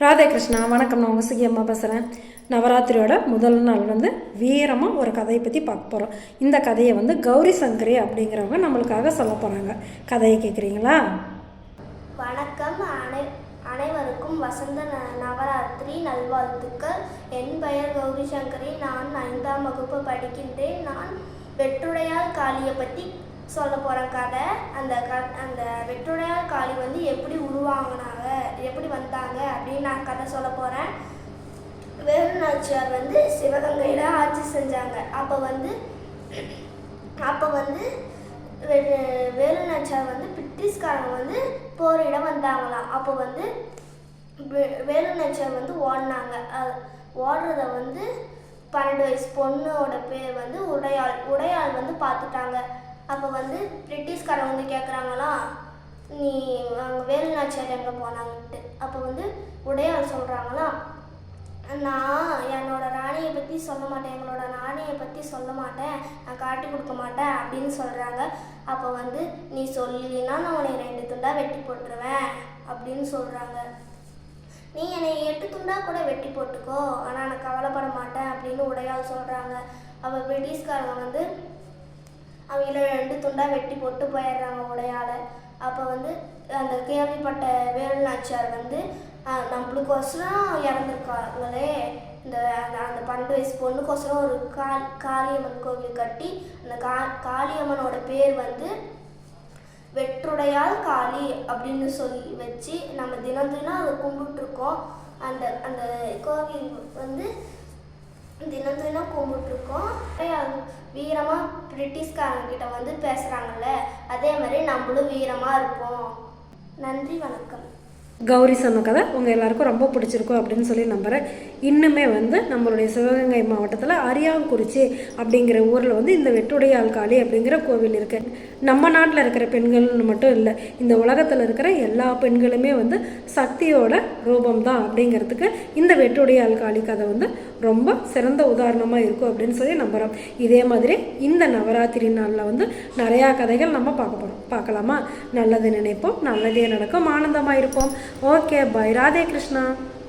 ராதே கிருஷ்ணா வணக்கம். நான் உங்கள் அம்மா பேசுகிறேன் நவராத்திரியோட முதல் நாள் வந்து வீரமாக ஒரு கதையை பற்றி பார்க்க போகிறோம் இந்த கதையை வந்து கௌரி சங்கரி அப்படிங்கிறவங்க நம்மளுக்காக சொல்ல போகிறாங்க கதையை கேட்குறீங்களா வணக்கம். அனை அனைவருக்கும் வசந்த ந- நவராத்திரி நல்வாழ்த்துக்கள். என் பெயர் கௌரி சங்கரி. நான் ஐந்தாம் வகுப்பு படிக்கின்றேன். நான் வெற்றுடையால் காளியை பற்றி சொல்ல போகிற கதை. அந்த க அந்த வெற்றுடையால் காளி வந்து எப்படி உருவாங்கினா எப்படி வந்தாங்க அப்படின்னு நான் கதை சொல்ல போகிறேன் வேலுநாச்சியார் வந்து சிவகங்கையில் ஆட்சி செஞ்சாங்க. அப்போ வந்து அப்போ வந்து வே- வேலுநாச்சியார் வந்து பிரிட்டிஷ்காரங்க வந்து போரிட வந்தாங்களாம். அப்போ வந்து வே- வேலுநாச்சியார் வந்து ஓடினாங்க. ஓடுறத வந்து பன்னெண்டு வயசு பொண்ணோட பேர் வந்து உடையாள் உடையாள் வந்து பார்த்துட்டாங்க. அப்போ வந்து பிரிட்டிஷ்காரங்க வந்து கேட்குறாங்களாம் நீ அங்கே வேலுநாச்சியார் எங்கே போனாங்கன்ட்டு. அப்போ வந்து உடையார் சொல்கிறாங்களாம் நான் என்னோட ராணியை பற்றி சொல்ல மாட்டேன். எங்களோட ராணியை பற்றி சொல்ல மாட்டேன். நான் காட்டி கொடுக்க மாட்டேன் அப்படின்னு சொல்கிறாங்க அப்போ வந்து நீ சொல்லினா நான் உன்னை ரெண்டு துண்டாக வெட்டி போட்டுருவேன் அப்படின்னு சொல்கிறாங்க நீ என்னை எட்டு துண்டாக கூட வெட்டி போட்டுக்கோ. ஆனால் நான் கவலைப்பட மாட்டேன் அப்படின்னு உடையால் சொல்கிறாங்க அப்போ பிரிட்டிஷ்காரங்க வந்து அவங்கள ரெண்டு துண்டாக வெட்டி போட்டு போயிடுறாங்க உடையால அப்போ வந்து அந்த கேள்விப்பட்ட வேலுநாச்சியார் வந்து நம்மளுக்கோசரம் இறந்துருக்காங்களே. இந்த அந்த அந்த பன்னெண்டு வயசு பொண்ணுக்கோசரம் ஒரு கால் காளியம்மன் கோவில் கட்டி அந்த கா காளியம்மனோட பேர் வந்து வெற்றுடையால் காளி அப்படின்னு சொல்லி வச்சு நம்ம தினம் தினம் அதை கும்பிட்டுருக்கோம். அந்த அந்த கோவில் வந்து தினம் தினம் கும்பிட்டுருக்கோம். வீரமாக பிரிட்டிஷ்காரங்க கிட்ட வந்து பேசுகிறாங்கல்ல அதே மாதிரி நம்மளும் வீரமாக இருப்போம். நன்றி வணக்கம். கௌரி சொன்ன கதை உங்கள் எல்லாருக்கும் ரொம்ப பிடிச்சிருக்கும் அப்படின்னு சொல்லி நம்புகிறேன் இன்னுமே வந்து நம்மளுடைய சிவகங்கை மாவட்டத்தில் அரியாங்குறிச்சி அப்படிங்கிற ஊரில் வந்து இந்த வெட்டுடையாள் காளி அப்படிங்கிற கோவில் இருக்குது நம்ம நாட்டில் இருக்கிற பெண்கள்னு மட்டும் இல்லை இந்த உலகத்தில் இருக்கிற எல்லா பெண்களுமே வந்து சக்தியோட ரூபம் தான் அப்படிங்கிறதுக்கு இந்த வெட்டுடையாள் காளி கதை வந்து ரொம்ப சிறந்த உதாரணமாக இருக்கும் அப்படின்னு சொல்லி நம்புகிறோம் இதே மாதிரி இந்த நவராத்திரி நாளில் வந்து நிறையா கதைகள் நம்ம பார்க்க போகிறோம் பார்க்கலாமா? நல்லது நினைப்போம் நல்லதே நடக்கும் ஆனந்தமாக இருப்போம். Okay bye. ராதே கிருஷ்ணா.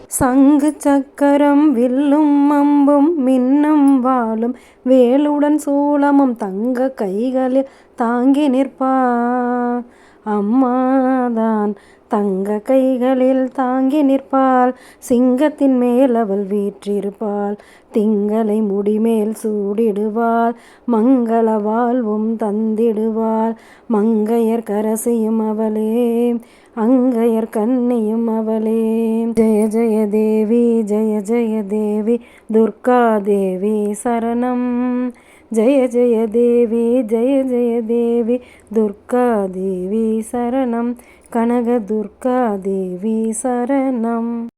சங்கு சக்கரம் வில்லும் அம்பும் மின்னும் வாழும் வேலுடன் சூளமும் தங்க கைகளில் தாங்கி நிற்பா. அம்மாதான் தங்க கைகளில் தாங்கி நிற்பாள். சிங்கத்தின் மேல் அவள் வீற்றிருப்பாள். திங்களை முடிமேல் சூடிடுவாள். மங்கள வாழ்வும் தந்திடுவாள். மங்கையர் கரசியும் அவளே. அங்கையர் கண்ணியும் அவளே. ஜெய ஜெய தேவி ஜெய ஜெய தேவி. துர்கா தேவி சரணம். ஜெய ஜெய தேவி ஜெய ஜெய தேவி துர்கா தேவி சரணம். கனக துர்கா தேவி சரணம்.